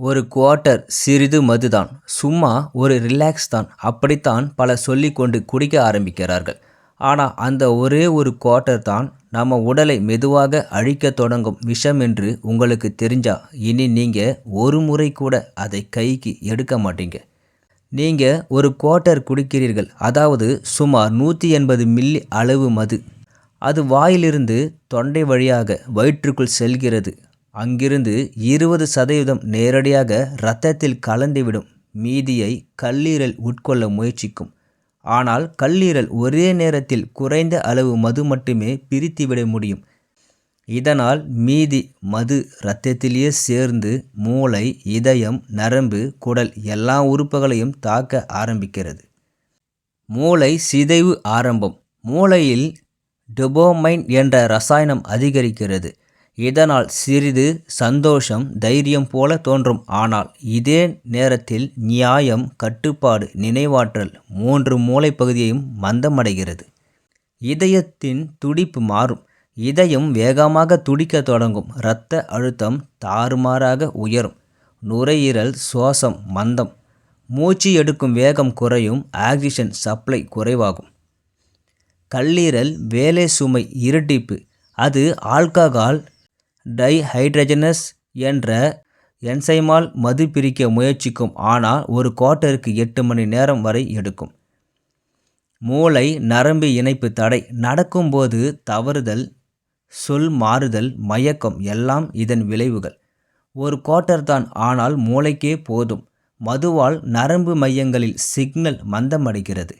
ஒரு குவார்ட்டர் சிறிது மதுதான். சும்மா ஒரு ரிலாக்ஸ் தான். அப்படித்தான் பலர் சொல்லிக்கொண்டு குடிக்க ஆரம்பிக்கிறார்கள். ஆனால் அந்த ஒரே ஒரு குவார்ட்டர் தான் நம்ம உடலை மெதுவாக அழிக்க தொடங்கும் விஷம் என்று உங்களுக்கு தெரிஞ்சா இனி நீங்கள் ஒரு முறை கூட அதை கைக்கு எடுக்க மாட்டீங்க. நீங்கள் ஒரு குவார்ட்டர் குடிக்கிறீர்கள். அதாவது சுமார் நூற்றி எண்பது மில்லி அளவு மது. அது வாயிலிருந்து தொண்டை வழியாக வயிற்றுக்குள் செல்கிறது. அங்கிருந்து இருபது சதவீதம் நேரடியாக இரத்தத்தில் கலந்துவிடும். மீதியை கல்லீரல் உட்கொள்ள முயற்சிக்கும். ஆனால் கல்லீரல் ஒரே நேரத்தில் குறைந்த அளவு மது மட்டுமே பிரித்துவிட முடியும். இதனால் மீதி மது இரத்தத்திலேயே சேர்ந்து மூளை இதயம் நரம்பு குடல் எல்லா உறுப்புகளையும் தாக்க ஆரம்பிக்கிறது. மூளை சிதைவு ஆரம்பம். மூளையில் டொபோமைன் என்ற ரசாயனம் அதிகரிக்கிறது. இதனால் சிறிது சந்தோஷம் தைரியம் போல தோன்றும். ஆனால் இதே நேரத்தில் நியாயம் கட்டுப்பாடு நினைவாற்றல் மூன்று மூளைப்பகுதியையும் மந்தமடைகிறது. இதயத்தின் துடிப்பு மாறும். இதயம் வேகமாக துடிக்கத் தொடங்கும். இரத்த அழுத்தம் தாறுமாறாக உயரும். நுரையீரல் சுவாசம் மந்தம். மூச்சு எடுக்கும் வேகம் குறையும். ஆக்சிஜன் சப்ளை குறைவாகும். கல்லீரல் வேலை சுமை இருட்டிப்பு. அது ஆல்கஹால் டைஹைட்ரஜனஸ் என்ற என்சைமால் மது பிரிக்க முயற்சிக்கும் ஆனால் ஒரு குவார்ட்டருக்கு எட்டு மணி நேரம் வரை எடுக்கும். மூளை நரம்பு இணைப்பு தடை. நடக்கும்போது தவறுதல் சொல் மாறுதல் மயக்கம் எல்லாம் இதன் விளைவுகள். ஒரு குவார்ட்டர் தான் ஆனால் மூளைக்கே போதும். மதுவால் நரம்பு மையங்களில் சிக்னல் மந்தமடைகிறது.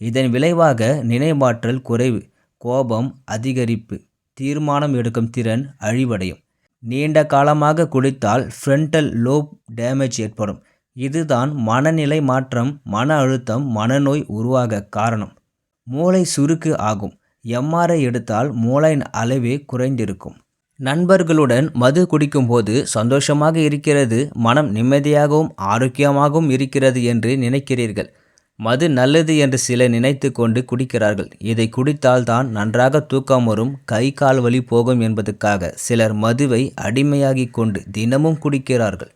இதன் விளைவாக நினைவாற்றல் குறைவு கோபம் அதிகரிப்பு தீர்மானம் எடுக்கும் திறன் அழிவடையும். நீண்ட காலமாக குடித்தால் ஃப்ரண்டல் லோப் டேமேஜ் ஏற்படும். இதுதான் மனநிலை மாற்றம் மன அழுத்தம் மனநோய் உருவாக காரணம். மூளை சுருக்கு ஆகும். எம்ஆர்ஐ எடுத்தால் மூளையின் அளவே குறைந்திருக்கும். நண்பர்களுடன் மது குடிக்கும்போது சந்தோஷமாக இருக்கிறது மனம் நிம்மதியாகவும் ஆரோக்கியமாகவும் இருக்கிறது என்று நினைக்கிறீர்கள். மது நல்லது என்று சிலர் நினைத்து கொண்டு குடிக்கிறார்கள். இதை குடித்தால் தான் நன்றாக தூக்கம் வரும் கை கால் வலி போகும் என்பதற்காக சிலர் மதுவை அடிமையாகி கொண்டு தினமும் குடிக்கிறார்கள்.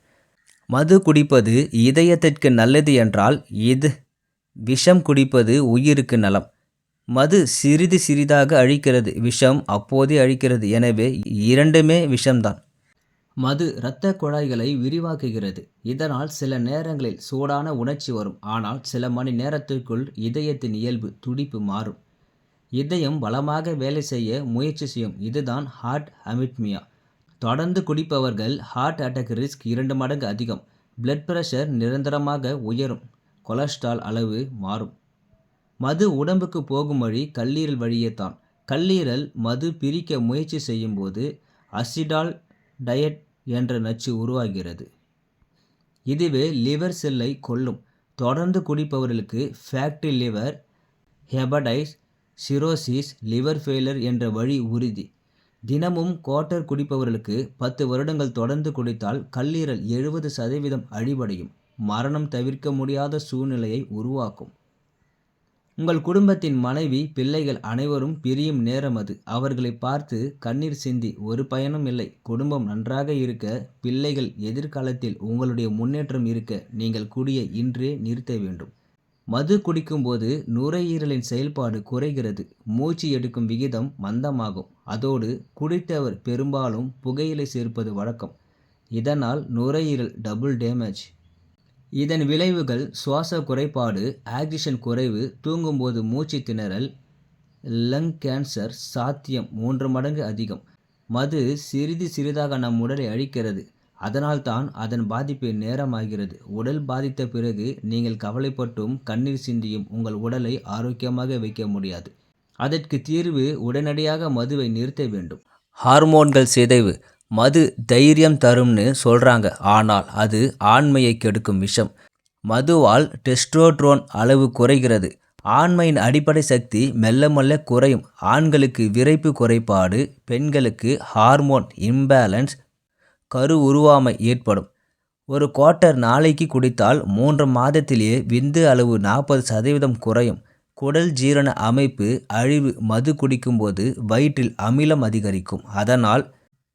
மது குடிப்பது இதயத்திற்கு நல்லது என்றால் இது விஷம் குடிப்பது உயிருக்கு நலம். மது சிறிது சிறிதாக அழிக்கிறது விஷம் அப்போதே அழிக்கிறது. எனவே இரண்டுமே விஷம்தான். மது இரத்த குழாய்களை விரிவாக்குகிறது. இதனால் சில நேரங்களில் சூடான உணர்ச்சி வரும். ஆனால் சில மணி நேரத்திற்குள் இதயத்தின் இயல்பு துடிப்பு மாறும். இதயம் பலமாக வேலை செய்ய முயற்சி செய்யும். இதுதான் ஹார்ட் அமிட்மியா. தொடர்ந்து குடிப்பவர்கள் ஹார்ட் அட்டாக் ரிஸ்க் இரண்டு மடங்கு அதிகம். பிளட் பிரஷர் நிரந்தரமாக உயரும். கொலஸ்ட்ரால் அளவு மாறும். மது உடம்புக்கு போகும் வழி கல்லீரல் வழியே தான் கல்லீரல் மது பிரிக்க முயற்சி செய்யும்போது அசிடால் டயட் என்ற நச்சு உருவாகிறது. இதுவே லிவர் செல்லை கொல்லும். தொடர்ந்து குடிப்பவர்களுக்கு fatty liver hepatitis cirrhosis liver failure என்ற வழி உறுதி. தினமும் குவார்ட்டர் குடிப்பவர்களுக்கு பத்து வருடங்கள் தொடர்ந்து குடித்தால் கல்லீரல் எழுபது சதவீதம் அழிவடையும் மரணம் தவிர்க்க முடியாத சூழ்நிலையை உருவாக்கும். உங்கள் குடும்பத்தின் மனைவி பிள்ளைகள் அனைவரும் பிரியும் நேரம் அது. அவர்களை பார்த்து கண்ணீர் சிந்தி ஒரு பயனும் இல்லை. குடும்பம் நன்றாக இருக்க பிள்ளைகள் எதிர்காலத்தில் உங்களுடைய முன்னேற்றம் இருக்க நீங்கள் குடிய இன்றே நிறுத்த வேண்டும் மது குடிக்கும்போது நுரையீரலின் செயல்பாடு குறைகிறது. மூச்சு எடுக்கும் விகிதம் மந்தமாகும். அதோடு குடித்தவர் பெரும்பாலும் புகையிலை சேர்ப்பது வழக்கம். இதனால் நுரையீரல் டபுள் டேமேஜ் இதன் விளைவுகள் சுவாச குறைபாடு ஆக்சிஜன் குறைவு தூங்கும்போது மூச்சு திணறல் லங் கேன்சர் சாத்தியம் மூன்று மடங்கு அதிகம். மது சிறிது சிறிதாக நம் உடலை அழிக்கிறது. அதனால்தான் அதன் பாதிப்பு நேரமாகிறது. உடல் பாதித்த பிறகு நீங்கள் கவலைப்பட்டும் கண்ணீர் சிந்தியும் உங்கள் உடலை ஆரோக்கியமாக வைக்க முடியாது. அதற்கு தீர்வு உடனடியாக மதுவை நிறுத்த வேண்டும். ஹார்மோன்கள் சிதைவு. மது தைரியம் தரும்னு சொல்கிறாங்க ஆனால் அது ஆண்மையை கெடுக்கும் விஷம். மதுவால் டெஸ்ட்ரோட்ரோன் அளவு குறைகிறது. ஆண்மையின் அடிப்படை சக்தி மெல்ல மெல்ல குறையும். ஆண்களுக்கு விரைப்பு குறைபாடு பெண்களுக்கு ஹார்மோன் இம்பேலன்ஸ் கரு உருவாமை ஏற்படும். ஒரு குவார்ட்டர் நாளைக்கு குடித்தால் மூன்று மாதத்திலேயே விந்து அளவு நாற்பது சதவீதம் குறையும். குடல் ஜீரண அமைப்பு அழிவு மது குடிக்கும்போது வயிற்றில் அமிலம் அதிகரிக்கும். அதனால்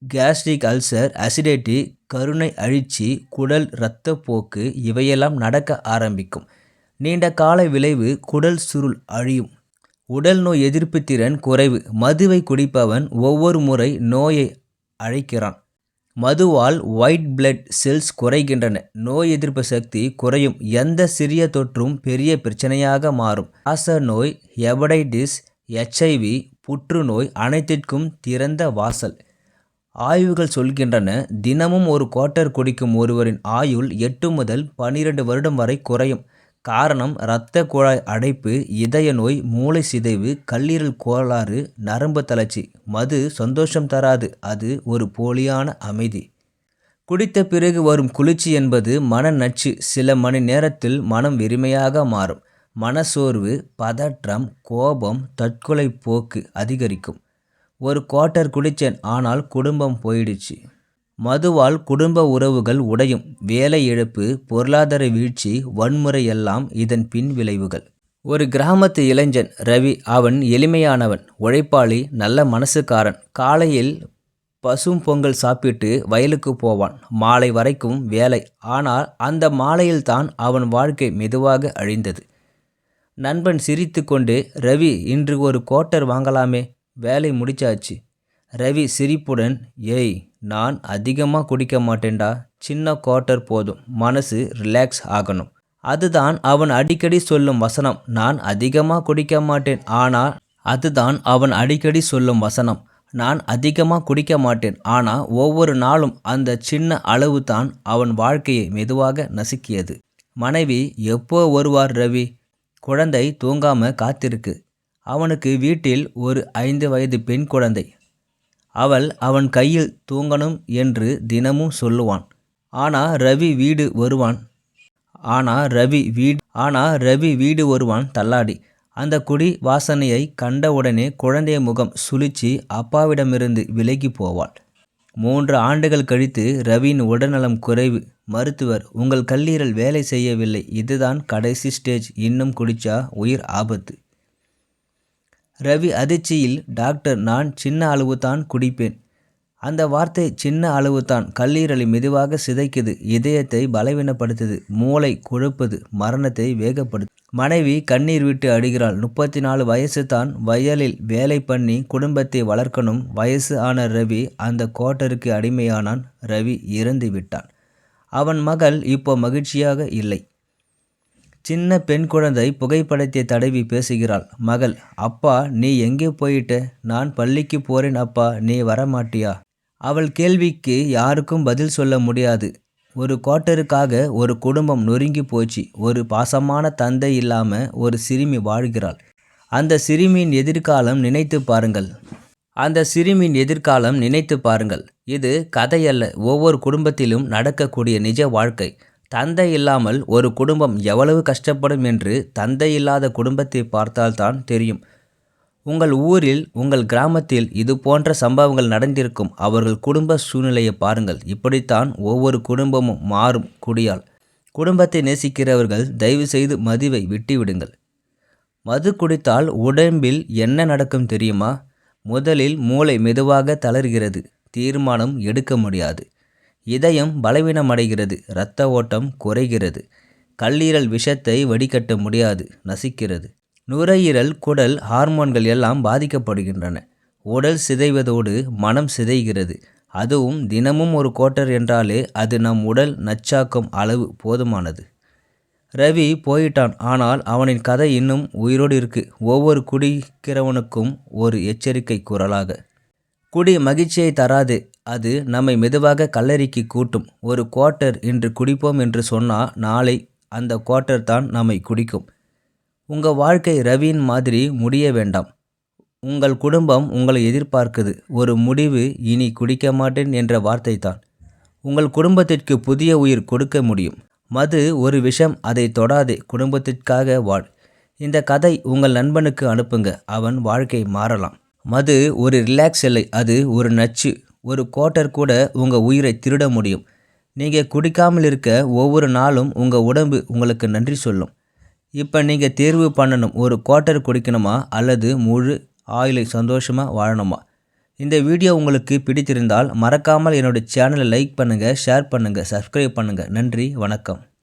கேஸ்ட்ரிக் அல்சர் அசிடிட்டி கருணை அழிச்சி குடல் இரத்தப்போக்கு இவையெல்லாம் நடக்க ஆரம்பிக்கும். நீண்ட கால விளைவு குடல் சுருள் அழியும். உடல் நோய் எதிர்ப்பு திறன் குறைவு. மதுவை குடிப்பவன் ஒவ்வொரு முறை நோயை அழைக்கிறான். மதுவால் ஒயிட் பிளட் செல்ஸ் குறைகின்றன. நோய் எதிர்ப்பு சக்தி குறையும். எந்த சிறிய தொற்றும் பெரிய பிரச்சனையாக மாறும். ஆச நோய் ஹெபடைட்டிஸ் எச்ஐவி புற்றுநோய் அனைத்திற்கும் திறந்த வாசல். ஆய்வுகள் சொல்கின்றன தினமும் ஒரு குவார்ட்டர் குடிக்கும் ஒருவரின் ஆயுள் எட்டு முதல் பன்னிரண்டு வருடம் வரை குறையும். காரணம் இரத்த குழாய் அடைப்பு இதய நோய் மூளை சிதைவு கல்லீரல் கோளாறு நரம்பு தளர்ச்சி. மது சந்தோஷம் தராது அது ஒரு போலியான அமைதி. குடித்த பிறகு வரும் குளிர்ச்சி என்பது மன நச்சு சில மணி நேரத்தில் மனம் வெறுமையாக மாறும். மனசோர்வு பதற்றம் கோபம் தற்கொலை போக்கு அதிகரிக்கும். ஒரு குவார்ட்டர் குடித்தேன் ஆனால் குடும்பம் போயிடுச்சு. மதுவால் குடும்ப உறவுகள் உடையும். வேலை இழப்பு பொருளாதார வீழ்ச்சி வன்முறை எல்லாம் இதன் பின் விளைவுகள். ஒரு கிராமத்து இளைஞன் ரவி அவன் எளிமையானவன் உழைப்பாளி நல்ல மனசுக்காரன். காலையில் பசும் பொங்கல் சாப்பிட்டு வயலுக்கு போவான். மாலை வரைக்கும் வேலை. ஆனால் அந்த மாலையில்தான் அவன் வாழ்க்கை மெதுவாக அழிந்தது. நண்பன் சிரித்துக்கொண்டே ரவி இன்று ஒரு கோட்டர் வாங்கலாமே. வேலை முடிச்சாச்சு. ரவி சிரிப்புடன் ஏய் நான் அதிகமாக குடிக்க மாட்டேன்டா. சின்ன குவார்ட்டர் போதும். மனசு ரிலாக்ஸ் ஆகணும். அதுதான் அவன் அடிக்கடி சொல்லும் வசனம். நான் அதிகமாக குடிக்க மாட்டேன். ஆனால் அதுதான் அவன் அடிக்கடி சொல்லும் வசனம். நான் அதிகமாக குடிக்க மாட்டேன். ஆனால் ஒவ்வொரு நாளும் அந்த சின்ன அளவு தான் அவன் வாழ்க்கையை மெதுவாக நசுக்கியது. மனைவி எப்போ வருவார் ரவி? குழந்தை தூங்காம காத்திருக்கு. அவனுக்கு வீட்டில் ஒரு ஐந்து வயது பெண் குழந்தை. அவள் அவன் கையில் தூங்கணும் என்று தினமும் சொல்லுவான். ஆனா ரவி வீடு வருவான். ஆனா ரவி வீடு ஆனா ரவி வீடு வருவான் தள்ளாடி. அந்த குடி வாசனையை கண்டவுடனே குழந்தைய முகம் சுழிச்சு அப்பாவிடமிருந்து விலகி போவாள். மூன்று ஆண்டுகள் கழித்து ரவியின் உடல்நலம் குறைவு. மருத்துவர் உங்கள் கல்லீரல் வேலை செய்யவில்லை. இதுதான் கடைசி ஸ்டேஜ். இன்னும் குடிச்சா உயிர் ஆபத்து. ரவி அதிர்ச்சியில் டாக்டர் நான் சின்ன அளவு தான் குடிப்பேன். அந்த வார்த்தை சின்ன அளவு தான் கல்லீரலை மெதுவாக சிதைக்குது இதயத்தை பலவீனப்படுத்துது மூளை குழப்புது மரணத்தை வேகப்படுது. மனைவி கண்ணீர் விட்டு அடிகிறாள் முப்பத்தி நாலு வயசு தான் வயலில் வேலை பண்ணி குடும்பத்தை வளர்க்கணும். வயசு ஆன ரவி அந்த கோட்டருக்கு அடிமையானான். ரவி இறந்து விட்டான். அவன் மகள் இப்போ மகிழ்ச்சியாக இல்லை. சின்ன பெண் குழந்தை புகைப்படத்தை தடவி பேசுகிறாள். மகள் அப்பா நீ எங்கே போயிட்ட? நான் பள்ளிக்கு போறேன் அப்பா. நீ வரமாட்டியா? அவள் கேள்விக்கு யாருக்கும் பதில் சொல்ல முடியாது. ஒரு குவார்ட்டருக்காக ஒரு குடும்பம் நொறுங்கி போச்சு. ஒரு பாசமான தந்தை இல்லாமல் ஒரு சிறுமி வாழ்கிறாள். அந்த சிறுமியின் எதிர்காலம் நினைத்து பாருங்கள். அந்த சிறுமியின் எதிர்காலம் நினைத்து பாருங்கள். இது கதையல்ல. ஒவ்வொரு குடும்பத்திலும் நடக்கக்கூடிய நிஜ வாழ்க்கை. தந்தை இல்லாமல் ஒரு குடும்பம் எவ்வளவு கஷ்டப்படும் என்று தந்தை இல்லாத குடும்பத்தை பார்த்தால்தான் தெரியும். உங்கள் ஊரில் உங்கள் கிராமத்தில் இது போன்ற சம்பவங்கள் நடந்திருக்கும். அவர்கள் குடும்ப சூழ்நிலையை பாருங்கள். இப்படித்தான் ஒவ்வொரு குடும்பமும் மாறும் குடியால். குடும்பத்தை நேசிக்கிறவர்கள் தயவு செய்து மதுவை விட்டுவிடுங்கள். மது குடித்தால் உடம்பில் என்ன நடக்கும் தெரியுமா? முதலில் மூளை மெதுவாக தளர்கிறது. தீர்மானம் எடுக்க முடியாது. இதயம் பலவீனமடைகிறது. இரத்த ஓட்டம் குறைகிறது. கல்லீரல் விஷத்தை வடிகட்ட முடியாது. நசிக்கிறது. நுரையீரல் குடல் ஹார்மோன்கள் எல்லாம் பாதிக்கப்படுகின்றன. உடல் சிதைவதோடு மனம் சிதைகிறது. அதுவும் தினமும் ஒரு கோட்டர் என்றாலே அது நம் உடல் நச்சாக்கும் அளவு போதுமானது. ரவி போயிட்டான். ஆனால் அவனின் கதை இன்னும் உயிரோடு இருக்கு. ஒவ்வொரு குடிக்கிறவனுக்கும் ஒரு எச்சரிக்கை குரலாக. குடி மகிழ்ச்சியை தராது. அது நம்மை மெதுவாக கல்லறிக்கு கூட்டும். ஒரு குவார்ட்டர் இன்று குடிப்போம் என்று சொன்னால் நாளை அந்த குவார்ட்டர் தான் நம்மை குடிக்கும். உங்கள் வாழ்க்கை ரவியின் மாதிரி முடிய வேண்டாம். உங்கள் குடும்பம் உங்களை எதிர்பார்க்குது. ஒரு முடிவு இனி குடிக்க மாட்டேன் என்ற வார்த்தை தான். உங்கள் குடும்பத்திற்கு புதிய உயிர் கொடுக்க முடியும். மது ஒரு விஷம் அதை தொடாதே குடும்பத்திற்காக வாழ். இந்த கதை உங்கள் நண்பனுக்கு அனுப்புங்க அவன் வாழ்க்கை மாறலாம். மது ஒரு ரிலாக்ஸ் இல்லை அது ஒரு நச்சு. ஒரு குவார்ட்டர் கூட உங்கள் உயிரை திருட முடியும். நீங்கள் குடிக்காமல் இருக்க ஒவ்வொரு நாளும் உங்கள் உடம்பு உங்களுக்கு நன்றி சொல்லும். இப்போ நீங்கள் தேர்வு பண்ணணும் ஒரு குவார்ட்டர் குடிக்கணுமா அல்லது முழு ஆயுளை சந்தோஷமாக வாழணுமா? இந்த வீடியோ உங்களுக்கு பிடித்திருந்தால் மறக்காமல் என்னோடய சேனலை லைக் பண்ணுங்கள் ஷேர் பண்ணுங்கள் சப்ஸ்கிரைப் பண்ணுங்கள் நன்றி வணக்கம்.